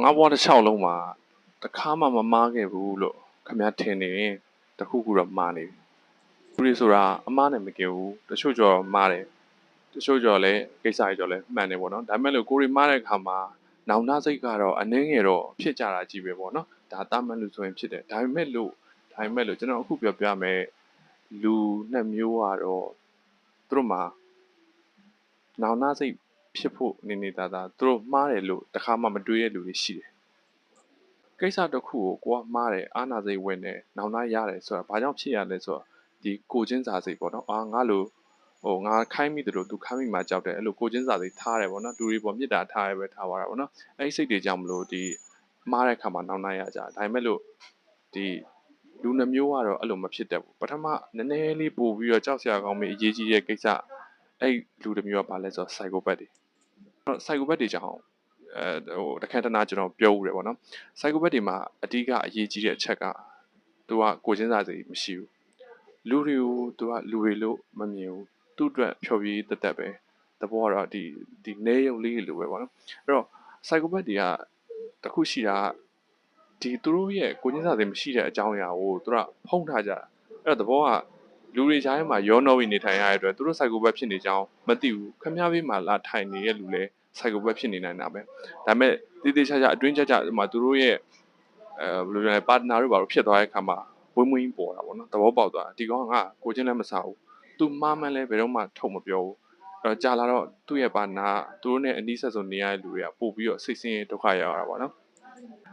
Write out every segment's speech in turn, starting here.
ငါဘွားတစ်လျှောက်လုံးမှာတစ်ခါမှမမားခဲ့ဘူးလို့ခင်ဗျားထင်နေရင်တစ်ခုခုတော့မှားနေပြီသူတွေဆိုတာအမားနဲ့မကင်ဘူးတချို့ကြောမားတယ်တချို့ကြောလည်းကိစ္စတွေကြောလည်းမှန်တယ်ပေါ့နော်ဒါပေမဲ့လို့ကိုရီမားတဲ့ခါမှာနောင်တစိတ်ကတော့အနှင်းငယ်တော့ဖြစ်ကြတာကြီးပဲပေါ့နော်ဒါတာမန်လူဆိုရင်ဖြစ်တယ်ဒါပေမဲ့လို့ဒါပေမဲ့လို့ကျွန်တော်အခုပြောပြမယ်လူနှစ်မျိုးကတော့သူတို့မှာနောင်တစိတ် ဖြစ်ဖို့နေနေသားသားသူတို့မှားတယ်လို့တခါမှမတွေးရတဲ့လူတွေရှိတယ်ကိစ္စတစ်ခုကိုကိုကမှားတယ်အာနာစိတ်ဝင်တယ်နောင်တရတယ်ဆိုတာဘာကြောင့်ဖြစ်ရလဲဆိုတော့ဒီကိုချင်းစာစိတ်ပေါ့နော်အာငါလိုဟိုငါခိုင်းမိတယ်လို့သူခိုင်းမိမှကြောက်တယ်အဲ့လိုကိုချင်းစာစိတ်ထားတယ်ပေါ့နော်လူတွေပေါ်မြစ်တာထားရပဲထားသွားတာပေါ့နော်အဲ့ဒီစိတ်တွေကြောင့်မလို့ဒီမှားတဲ့ခါမှာနောင်တရကြဒါပေမဲ့လို့ဒီလူနှမျိုးကတော့အဲ့လိုမဖြစ်တတ်ဘူးပထမနည်းနည်းလေးပို့ပြီးတော့ကြောက်စရာကောင်းပြီးအရေးကြီးတဲ့ကိစ္စအဲ့လူတစ်မျိုးကဘာလဲဆိုတော့ psychopath တွေ psychopath တွေကြောင့်အဲဟိုတခက်တနာကျွန်တော်ပြောဦးတယ်ပေါ့နော် psychopath တွေမှာအဓိကအရေးကြီးတဲ့အချက်ကသူကကိုချင်းစာစိတ်မရှိဘူးလူတွေကိုသူကလူတွေလို့မမြင်ဘူးသူ့အတွက်ဖြော်ပြရေးတက်တက်ပဲတဘောကတော့ဒီဒီနေရုံလေးလိုပဲပေါ့နော်အဲ့တော့ psychopath တွေကတခုရှိတာဒီသူတို့ရဲ့ကိုချင်းစာစိတ်မရှိတဲ့အကြောင်းအရာကိုသူကဖုံးထားကြတာအဲ့တော့တဘောက လူတွေကြားထဲမှာရောနှောပြီးနေထိုင်ရတဲ့အတွက်သူတို့ psychopath ဖြစ်နေကြောင်းမသိဘူးခမည်းဘေးမှာလာထိုင်နေတဲ့လူလည်း psychopath ဖြစ်နေနိုင်တာပဲဒါပေမဲ့တည်တည်ချာချာအတွင်းချာချာဒီမှာသူတို့ရဲ့အဲဘယ်လိုလဲ partner တို့ဘာလို့ဖြစ်သွားတဲ့အခါမှာဝင်းဝင်းပေါ်တာပေါ့နော်သဘောပေါက်သွားဒီကောင်ကငါကိုချင်းလည်းမစားဘူးသူမှားမှန်းလည်းဘယ်တော့မှထုတ်မပြောဘူးအဲ့တော့ကြာလာတော့သူ့ရဲ့ partner သူတို့နဲ့အနီးဆက်ဆုံးနေရတဲ့လူတွေကပို့ပြီးတော့စိတ်ဆင်းရဲဒုက္ခရောက်ရတာပေါ့နော်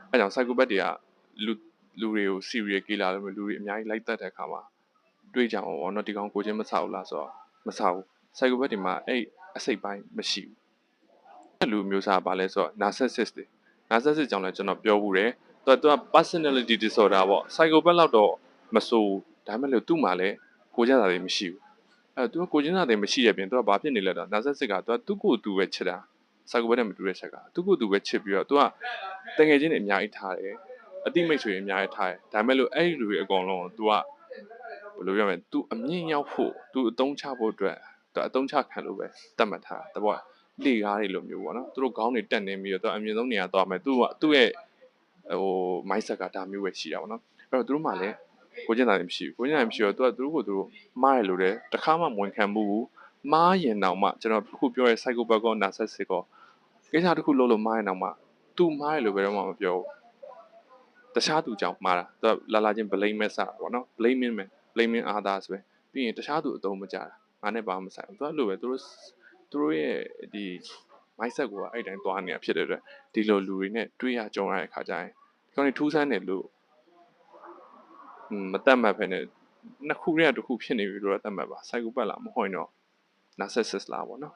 အဲကြောင့် psychopath တွေကလူလူတွေကို serial killer လို့လူတွေအများကြီးလိုက်တတ်တဲ့အခါမှာ တွေးကြအောင်ပေါ့နော်ဒီကောင်ကိုချင်းမစားဘူးလားဆိုတော့မစားဘူး psychopath တွေမှာအဲ့အစိတ်ပိုင်းမရှိဘူးလူမျိုးစားပါလဲဆိုတော့ narcissist တွေ narcissist ကြောင့်လည်းကျွန်တော်ပြောဘူးတယ်သူကသူက personality disorder ပေါ့ psychopath လောက်တော့မဆိုးဒါပေမဲ့လို့သူ့မှာလည်းကိုကျန်းစာတွေမရှိဘူးအဲသူကကိုကျန်းစာတွေမရှိတဲ့ပြင်သူကဘာဖြစ်နေလဲတော့ narcissist ကသူကသူ့ကိုယ်သူပဲချစ်တာ psychopath နဲ့မတူတဲ့ချက်ကသူ့ကိုယ်သူပဲချစ်ပြီးတော့သူကတငယ်ချင်းတွေအများကြီးထားတယ်အတိမိတ်ဆွေအများကြီးထားတယ်ဒါပေမဲ့လို့အဲ့ဒီလူတွေအကုန်လုံးသူက ဘယ်လိုပြောမလဲသူအမြင့်ရောက်ဖို့သူအတုံးချဖို့အတွက်သူအတုံးချခံလို့ပဲတတ်မှတ်ထားတာတပွားလေကားတွေလိုမျိုးပေါ့နော်သူတို့ခေါင်းတွေတက်နေပြီးတော့သူအမြင့်ဆုံးနေရာသွားမယ်သူကသူ့ရဲ့ဟို mindset ကဒါမျိုးပဲရှိတာပေါ့နော်အဲ့တော့သူတို့မှလည်းကိုကျင်တာလည်းမရှိဘူးကိုကျင်တာလည်းမရှိတော့သူကသူတို့ကိုသူတို့မားရလို့တဲ့တခါမှဝန်ခံမှုဘူးမားရင်တောင်မှကျွန်တော်ခုပြောရဲ psychopath ကော narcissist ကောကိစ္စတစ်ခုလုံးလို့မားရင်တောင်မှ तू မားရလို့ဘယ်တော့မှမပြောဘူးတခြားသူကြောင့်မားတာသူကလာလာချင်း blame မဲ့စတာပေါ့နော် blaming မဲ့ blaming others ပဲပြီးရင်တခြားသူအသုံးမကျတာငါနဲ့ဘာမှမဆိုင်ဘူးသူကလို့ပဲသူတို့သူတို့ရဲ့ဒီ mindset ကိုအဲ့တိုင်းသွားနေတာဖြစ်တဲ့အတွက်ဒီလိုလူတွေနဲ့တွေ့ရကြုံရတဲ့ခါကျရင်ဒီကောင်တွေထူးဆန်းတယ်လို့မတတ်မှတ်ဖ ೇನೆ နှစ်ခုတည်းကတစ်ခုဖြစ်နေပြီလို့တော့တတ်မှတ်ပါ psychopath လားမဟုတ်ရင်တော့ narcissist လားပေါ့နော်